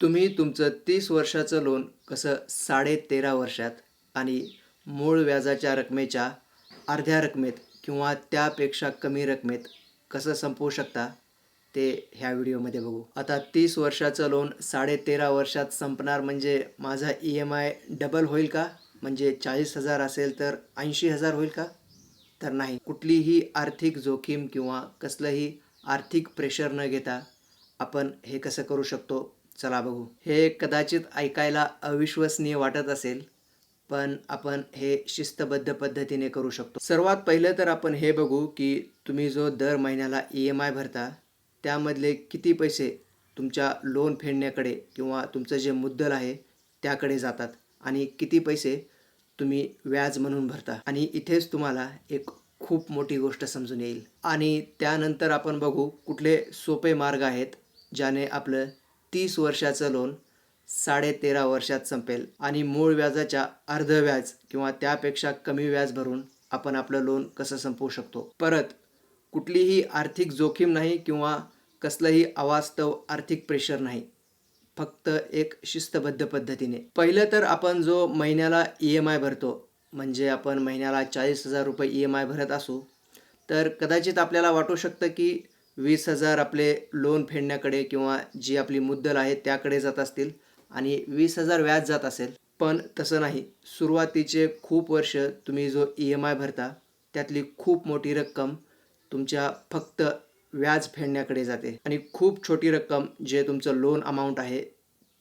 तुम्ही तुमचं तीस वर्षाचं लोन कसं साडेतेरा वर्षात आणि मूळ व्याजाच्या रकमेच्या अर्ध्या रकमेत किंवा त्यापेक्षा कमी रकमेत कसं संपवू शकता ते ह्या व्हिडिओमध्ये बघू. आता तीस वर्षाचं लोन साडेतेरा वर्षात संपणार म्हणजे माझा ई एम आय डबल होईल का? म्हणजे चाळीस हजार असेल तर ऐंशी हजार होईल का? तर नाही. कुठलीही आर्थिक जोखीम किंवा कसलंही आर्थिक प्रेशर न घेता आपण हे कसं करू शकतो? चला बघू. हे कदाचित ऐकायला अविश्वसनीय वाटत असेल पण आपण हे शिस्तबद्ध पद्धतीने करू शकतो. सर्वात पहिलं तर आपण हे बघू की तुम्ही जो दर महिन्याला ई एम आय भरता त्यामधले किती पैसे तुमच्या लोन फेडण्याकडे किंवा तुमचं जे मुद्दल आहे त्याकडे जातात आणि किती पैसे तुम्ही व्याज म्हणून भरता. आणि इथेच तुम्हाला एक खूप मोठी गोष्ट समजून येईल. आणि त्यानंतर आपण बघू कुठले सोपे मार्ग आहेत ज्याने आपलं तीस वर्षाचं लोन साडेतेरा वर्षात संपेल आणि मूळ व्याजाच्या अर्ध व्याज किंवा त्यापेक्षा कमी व्याज भरून आपण आपलं लोन कसं संपवू शकतो? परत कुठलीही आर्थिक जोखीम नाही किंवा कसलंही अवास्तव आर्थिक प्रेशर नाही. फक्त एक शिस्तबद्ध पद्धतीने. पहिलं तर आपण जो महिन्याला ई एम आय भरतो म्हणजे आपण महिन्याला चाळीस हजार रुपये ई एम आय भरत असू तर कदाचित आपल्याला वाटू शकतं की वीस हजार आपले लोन फेडण्याकडे किंवा जी आपली मुद्दल आहे त्याकडे जात असतील आणि वीस हजार व्याज जात असेल पण तसं नाही. सुरुवातीचे खूप वर्ष तुम्ही जो ई एम आय भरता त्यातली खूप मोठी रक्कम तुमच्या फक्त व्याज फेडण्याकडे जाते. आणि खूप छोटी रक्कम जे तुमचं लोन अमाऊंट आहे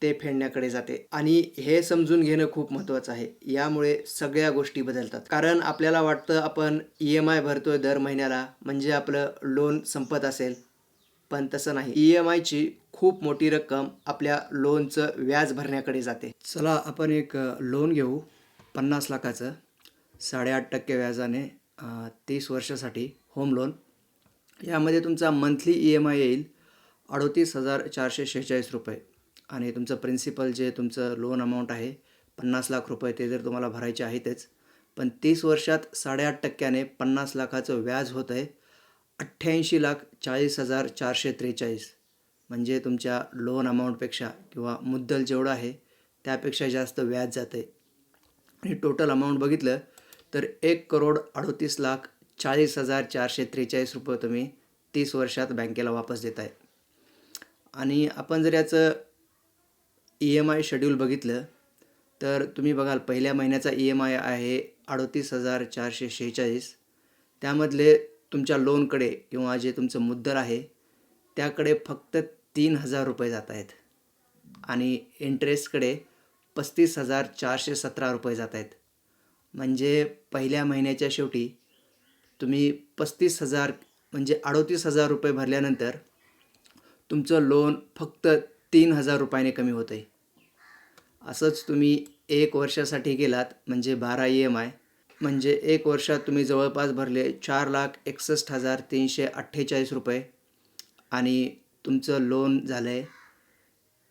ते फेडण्याकडे जाते. आणि हे समजून घेणं खूप महत्त्वाचं आहे. यामुळे सगळ्या गोष्टी बदलतात. कारण आपल्याला वाटतं आपण ई एम आय भरतोय दर महिन्याला म्हणजे आपलं लोन संपत असेल. पण तसं नाही. ई एम आयची खूप मोठी रक्कम आपल्या लोनचं व्याज भरण्याकडे जाते. चला आपण एक लोन घेऊ. पन्नास लाखाचं. साडेआठ टक्के व्याजाने तीस वर्षासाठी होम लोन यामध्ये तुमचा मंथली ई एम आय येईल अडोतीस हजार चारशे शेहेचाळीस रुपये. आणि तुमचं प्रिन्सिपल जे तुमचं लोन अमाऊंट आहे पन्नास लाख रुपये ते जर तुम्हाला भरायचे आहेतच पण तीस वर्षात साडेआठ टक्क्याने पन्नास लाखाचं व्याज होतं आहे अठ्ठ्याऐंशी लाख चाळीस हजार चारशे त्रेचाळीस. म्हणजे तुमच्या लोन अमाऊंटपेक्षा किंवा मुद्दल जेवढं आहे त्यापेक्षा जास्त व्याज जातं आहे. आणि टोटल अमाऊंट बघितलं तर एक करोड अडोतीस लाख चाळीस हजार चारशे त्रेचाळीस रुपये तुम्ही तीस वर्षात बँकेला वापस देत आहे आणि आपण जर याचं ई एम आय शेड्यूल बघितलं तर तुम्ही बघाल पहिल्या महिन्याचा ई एम आय आहे अडतीस हजार चारशे शेहेचाळीस. त्यामधले तुमच्या लोनकडे किंवा जे तुमचं मुद्दल आहे त्याकडे फक्त तीन हजार रुपये जात आहेत. आणि इंटरेस्टकडे पस्तीस हजार चारशे सतरा रुपये जात आहेत. म्हणजे पहिल्या महिन्याच्या शेवटी तुम्ही पस्तीस हजार म्हणजे अडोतीस हजार रुपये भरल्यानंतर तुमचं लोन फक्त तीन हजार रुपयाने कमी होतं आहे असंच तुम्ही एक वर्षासाठी गेलात म्हणजे बारा ई एम आय म्हणजे एक वर्षात तुम्ही जवळपास भरले चार लाख एकसष्ट हजार तीनशे अठ्ठेचाळीस रुपये. आणि तुमचं लोन झालं आहे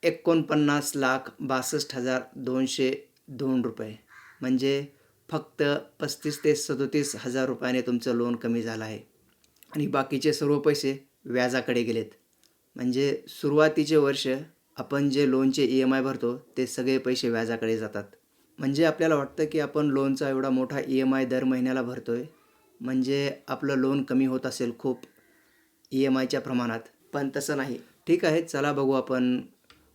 एकोणपन्नास लाख बासष्ट हजार दोनशे दोन रुपये. म्हणजे फक्त पस्तीस ते सदोतीस हजार रुपयाने तुमचं लोन कमी झालं आहे. आणि बाकीचे सर्व पैसे व्याजाकडे गेलेत. म्हणजे सुरुवातीचे वर्ष आपण जे लोनचे ई एम आय भरतो ते सगळे पैसे व्याजाकडे जातात. म्हणजे आपल्याला वाटतं की आपण लोनचा एवढा मोठा ई एम आय दर महिन्याला भरतो आहे म्हणजे आपलं लोन कमी होत असेल खूप ई एम आयच्या प्रमाणात. पण तसं नाही. ठीक आहे चला बघू आपण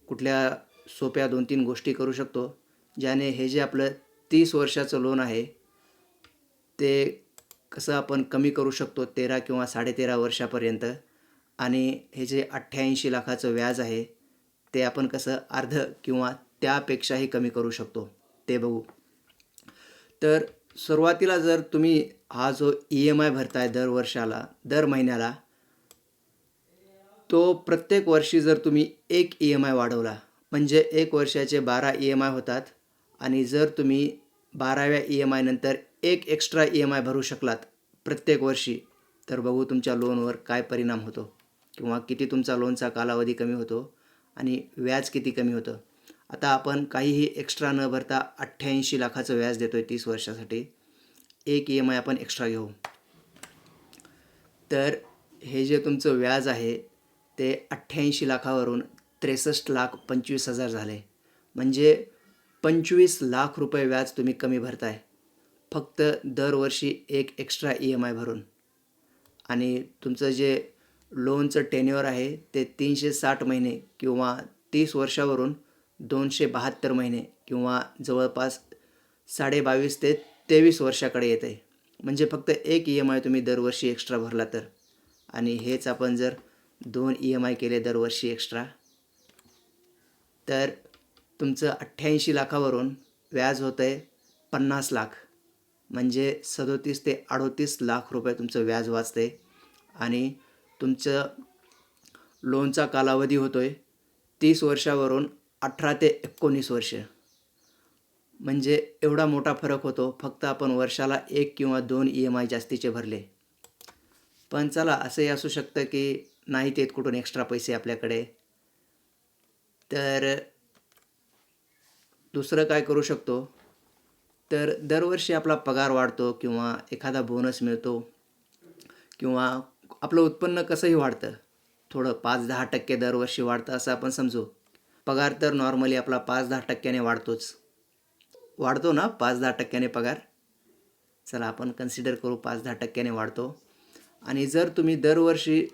कुठल्या सोप्या दोन तीन गोष्टी करू शकतो ज्याने हे जे आपलं तीस वर्षाचं लोन आहे ते कसं आपण कमी करू शकतो तेरा किंवा साडेतेरा वर्षापर्यंत. आणि हे जे अठ्ठ्याऐंशी लाखाचं व्याज आहे ते आपण कसं अर्ध किंवा त्यापेक्षाही कमी करू शकतो ते बघू. तर सुरुवातीला जर तुम्ही हा जो ई एम आय भरताय दर वर्षाला दर महिन्याला तो प्रत्येक वर्षी जर तुम्ही एक ई एम आय वाढवला म्हणजे एक वर्षाचे बारा ई एम आय होतात आणि जर तुम्ही बाराव्या ई एम आयनंतर एक एक्स्ट्रा ई एम आय भरू शकलात प्रत्येक वर्षी तर बघू तुमच्या लोनवर काय परिणाम होतो. किंवा किती तुमचा लोनचा कालावधी कमी होतो आणि व्याज किती कमी होतं. आता आपण काहीही एक्स्ट्रा न भरता अठ्ठ्याऐंशी लाखाचं व्याज देतो आहे तीस वर्षासाठी. एक ई एम आय आपण एक्स्ट्रा घेऊ. तर हे जे तुमचं व्याज आहे ते अठ्ठ्याऐंशी लाखावरून त्रेसष्ट लाख पंचवीस हजार झाले. म्हणजे पंचवीस लाख रुपये व्याज तुम्ही कमी भरताय. फक्त दरवर्षी एक एक्स्ट्रा ई एम आय भरून. आणि तुमचं जे लोनचं टेन्युअर आहे ते तीनशे साठ महिने किंवा तीस वर्षावरून दोनशे बहात्तर महिने किंवा जवळपास साडेबावीस ते तेवीस वर्षाकडे येत. आहे म्हणजे फक्त एक ई एम आय तुम्ही दरवर्षी एक्स्ट्रा भरला तर. आणि हेच आपण जर दोन ई एम आय केले दरवर्षी एक्स्ट्रा तर तुमचं अठ्ठ्याऐंशी लाखावरून व्याज होतं आहे पन्नास लाख. म्हणजे सदोतीस ते अडोतीस लाख रुपये तुमचं व्याज वाचते आणि तुमचं लोनचा कालावधी होतो आहे तीस वर्षावरून अठरा ते एकोणीस वर्ष. म्हणजे एवढा मोठा फरक होतो फक्त आपण वर्षाला एक किंवा दोन ई एम आय जास्तीचे भरले. पण चला असंही असू शकतं की नाही देत कुठून एक्स्ट्रा पैसे आपल्याकडे. तर दुसरं काय करू शकतो? तर दरवर्षी आपला पगार वाढतो किंवा एखादा बोनस मिळतो किंवा आपलं उत्पन्न कसंही वाढतं. थोडं पाच दहा टक्के दरवर्षी वाढतं असं आपण समजू. पगार तर नॉर्मली आपला पाच दहा टक्क्याने वाढतोच. वाढतो ना पाच दहा टक्क्याने पगार? चला आपण कन्सिडर करू पाच दहा टक्क्याने वाढतो. आणि जर तुम्ही दरवर्षी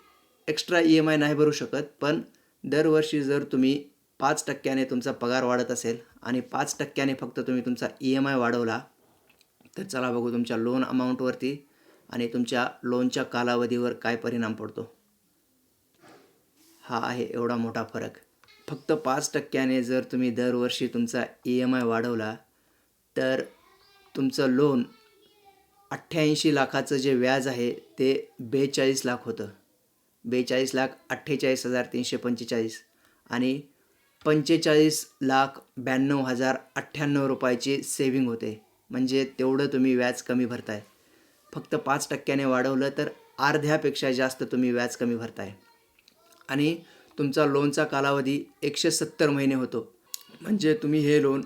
एक्स्ट्रा ई एम आय नाही भरू शकत पण दरवर्षी जर तुम्ही पाच टक्क्याने तुमचा पगार वाढत असेल आणि पाच टक्क्याने फक्त तुम्ही तुमचा ई एम आय वाढवला तर चला बघू तुमच्या लोन अमाऊंटवरती आणि तुमच्या लोनच्या कालावधीवर काय परिणाम पडतो? हा आहे एवढा मोठा फरक. फक्त पाच टक्क्याने जर तुम्ही दरवर्षी तुमचा ई एम आय वाढवला तर तुमचं लोन अठ्ठ्याऐंशी लाखाचं जे व्याज आहे ते बेचाळीस लाख होतं. बेचाळीस लाख अठ्ठेचाळीस हजार तीनशे पंचेचाळीस आणि पंचेचाळीस लाख ब्याण्णव हजार अठ्ठ्याण्णव रुपयाची सेविंग होते. म्हणजे तेवढं तुम्ही व्याज कमी भरताय. फक्त पाच टक्क्याने वाढवलं तर अर्ध्यापेक्षा जास्त तुम्ही व्याज कमी भरताय. आणि तुमचा लोनचा कालावधी एकशे सत्तर महिने होतो. म्हणजे तुम्ही हे लोन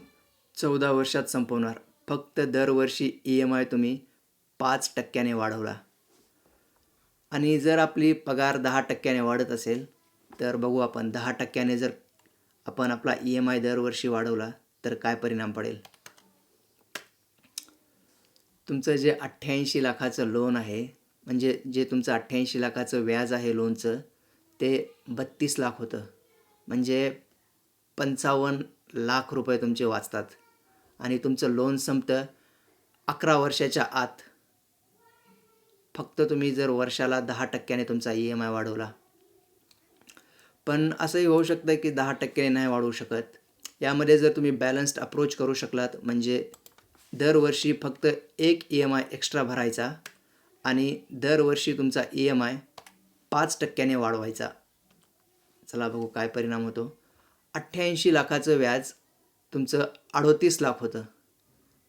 चौदा वर्षात संपवणार. फक्त दरवर्षी ई एम आय तुम्ही पाच टक्क्याने वाढवला. आणि जर आपली पगार दहा टक्क्याने वाढत असेल तर बघू आपण दहा टक्क्याने जर आपण आपला ई एम आय दरवर्षी वाढवला तर काय परिणाम पडेल? तुमचं जे अठ्ठ्याऐंशी लाखाचं लोन आहे म्हणजे जे तुमचं अठ्ठ्याऐंशी लाखाचं व्याज आहे लोनचं ते बत्तीस लाख होतं. म्हणजे पंचावन्न लाख रुपये तुमचे वाचतात. आणि तुमचं लोन संपतं अकरा वर्षाच्या आत. फक्त तुम्ही जर वर्षाला दहा टक्क्याने तुमचा ई एम आय वाढवला. पण असंही होऊ शकतं की दहा टक्क्याने नाही वाढवू शकत. यामध्ये जर तुम्ही बॅलन्स्ड अप्रोच करू शकलात म्हणजे दरवर्षी फक्त एक ई एम आय एक्स्ट्रा भरायचा आणि दरवर्षी तुमचा ई एम आय पाच टक्क्याने वाढवायचा. चला बघू काय परिणाम होतो. अठ्ठ्याऐंशी लाखाचं व्याज तुमचं अडोतीस लाख होतं.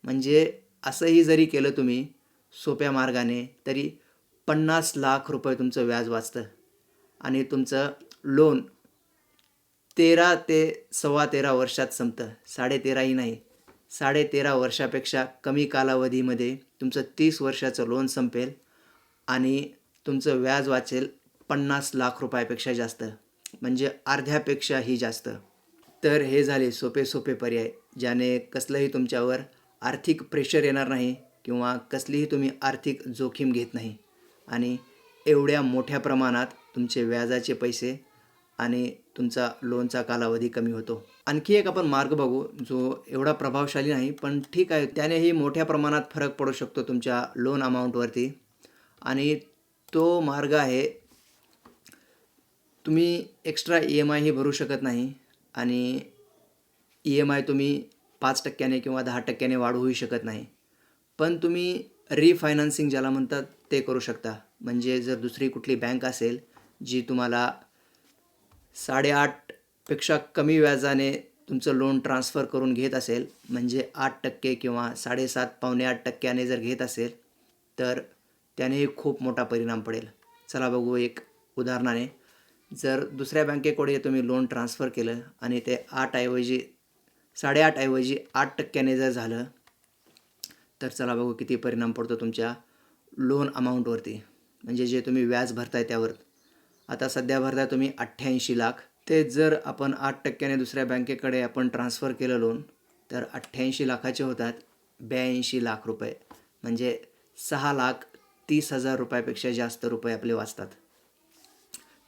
म्हणजे असंही जरी केलं तुम्ही सोप्या मार्गाने तरी पन्नास लाख रुपये तुमचं व्याज वाचतं. आणि तुमचं लोन तेरा ते सव्वा तेरा वर्षात संपतं. साडेतेराही नाही. साडेतेरा वर्षापेक्षा कमी कालावधीमध्ये तुमचं तीस वर्षाचं लोन संपेल आणि तुमचं व्याज वाचेल पन्नास लाख रुपयापेक्षा जास्त म्हणजे अर्ध्यापेक्षाही जास्त. तर हे झाले सोपे सोपे पर्याय ज्याने कसलंही तुमच्यावर आर्थिक प्रेशर येणार नाही किंवा कसलीही तुम्ही आर्थिक जोखीम घेत नाही. आणि एवढ्या मोठ्या प्रमाणात तुमचे व्याजाचे पैसे आणि तुमचा लोनचा कालावधी कमी होतो. आणखी एक आपण मार्ग बघू जो एवढा प्रभावशाली नाही पण ठीक आहे त्यानेही मोठ्या प्रमाणात फरक पडू शकतो तुमच्या लोन अमाऊंटवरती आणि तो मार्ग आहे तुम्ही एक्स्ट्रा ई एम आयही भरू शकत नाही आणि ई एम आय तुम्ही पाच टक्क्याने किंवा दहा टक्क्याने वाढवूही शकत नाही. पण तुम्ही रिफायनान्सिंग ज्याला म्हणतात ते करू शकता. म्हणजे जर दुसरी कुठली बँक असेल जी तुम्हाला साडेआठपेक्षा कमी व्याजाने तुमचं लोन ट्रान्स्फर करून घेत असेल म्हणजे आठ टक्के किंवा साडेसात पावणे आठ टक्क्याने जर घेत असेल तर त्यानेही खूप मोठा परिणाम पडेल. चला बघू एक उदाहरणाने. जर दुसऱ्या बँकेकडे तुम्ही लोन ट्रान्स्फर केलं आणि ते आठऐवजी साडेआठऐवजी आठ टक्क्याने जर झालं तर चला बघू किती परिणाम पडतो तुमच्या लोन अमाऊंटवरती म्हणजे जे तुम्ही व्याज भरताय त्यावर. आता सध्या भरता तुम्ही अठ्ठ्याऐंशी लाख. ते जर आपण आठ टक्क्याने दुसऱ्या बँकेकडे आपण ट्रान्स्फर केलं लोन तर अठ्ठ्याऐंशी लाखाचे होतात ब्याऐंशी लाख रुपये. म्हणजे सहा लाख तीस हजार रुपयापेक्षा जास्त रुपये आपले वाचतात.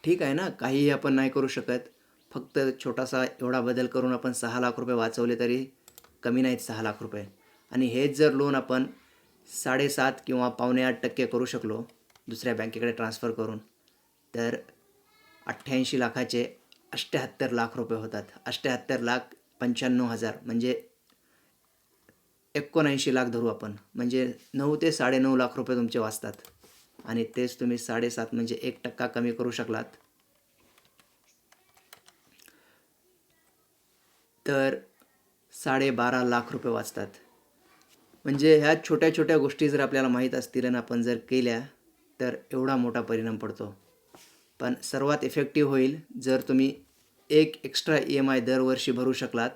ठीक आहे ना? काहीही आपण नाही करू शकत. फक्त छोटासा एवढा बदल करून आपण सहा लाख रुपये वाचवले तरी कमी नाहीत सहा लाख रुपये. आणि हेच जर लोन आपण साडेसात किंवा पावणे आठ टक्के करू शकलो दुसऱ्या बँकेकडे ट्रान्स्फर करून तर अठ्ठ्याऐंशी लाखाचे अष्ट्याहत्तर लाख रुपये होतात. अष्ट्याहत्तर लाख पंच्याण्णव हजार म्हणजे एकोणऐंशी लाख धरू आपण. म्हणजे नऊ ते साडेनऊ लाख रुपये तुमचे वाचतात. आणि तेच तुम्ही साडेसात म्हणजे एक टक्का कमी करू शकलात. तर साडेबारा लाख रुपये वाचतात. म्हणजे ह्या छोट्या छोट्या गोष्टी जर आपल्याला माहीत असतील आणि आपण जर केल्या तर एवढा मोठा परिणाम पडतो. पण सर्वात इफेक्टिव्ह होईल जर तुम्ही एक एक्स्ट्रा ई एम आय दरवर्षी भरू शकलात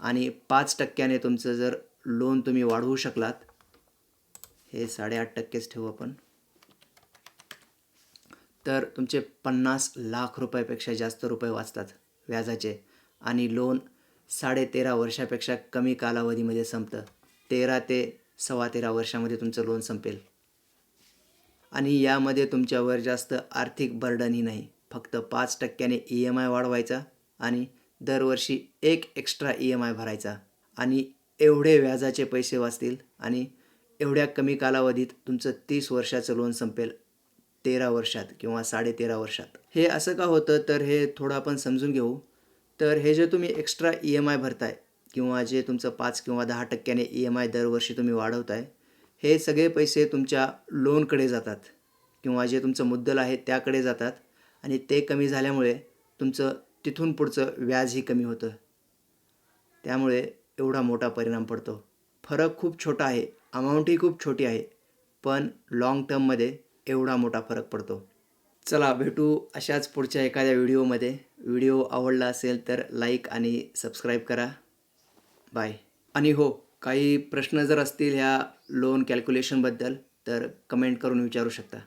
आणि पाच टक्क्याने तुमचं जर लोन तुम्ही वाढवू शकलात हे साडेआठ टक्केच ठेवू आपण. तर तुमचे पन्नास लाख रुपयापेक्षा जास्त रुपये वाचतात व्याजाचे आणि लोन साडेतेरा वर्षापेक्षा कमी कालावधीमध्ये संपतं. तेरा ते सव्वा तेरा वर्षामध्ये तुमचं लोन संपेल. आणि यामध्ये तुमच्यावर जास्त आर्थिक बर्डनही नाही. फक्त पाच टक्क्याने ई एम आय वाढवायचा आणि दरवर्षी एक एक्स्ट्रा ई एम आय भरायचा. आणि एवढे व्याजाचे पैसे वाचतील आणि एवढ्या कमी कालावधीत तुमचं तीस वर्षाचं लोन संपेल तेरा वर्षात किंवा साडेतेरा वर्षात. हे असं का होतं? तर हे थोडं आपण समजून घेऊ. तर हे जे तुम्ही एक्स्ट्रा ई एम आय भरताय किंवा जे तुमचं पाच किंवा दहा टक्क्याने ई एम आय दरवर्षी तुम्ही वाढवताय हे सगळे पैसे तुमच्या लोनकडे जातात किंवा जे तुमचं मुद्दल आहे त्याकडे जातात आणि ते कमी झाल्यामुळे तुमचं तिथून पुढचं व्याजही कमी होतं. त्यामुळे एवढा मोठा परिणाम पडतो. फरक खूप छोटा आहे अमाऊंटही खूप छोटी आहे पण लाँग टर्ममध्ये एवढा मोठा फरक पडतो. चला भेटू अशाच पुढच्या एखाद्या व्हिडिओमध्ये व्हिडिओ आवडला असेल तर लाईक आणि सबस्क्राईब करा. बाय आणि हो काही प्रश्न जर असतील ह्या लोन कॅल्क्युलेशनबद्दल तर कमेंट करून विचारू शकता.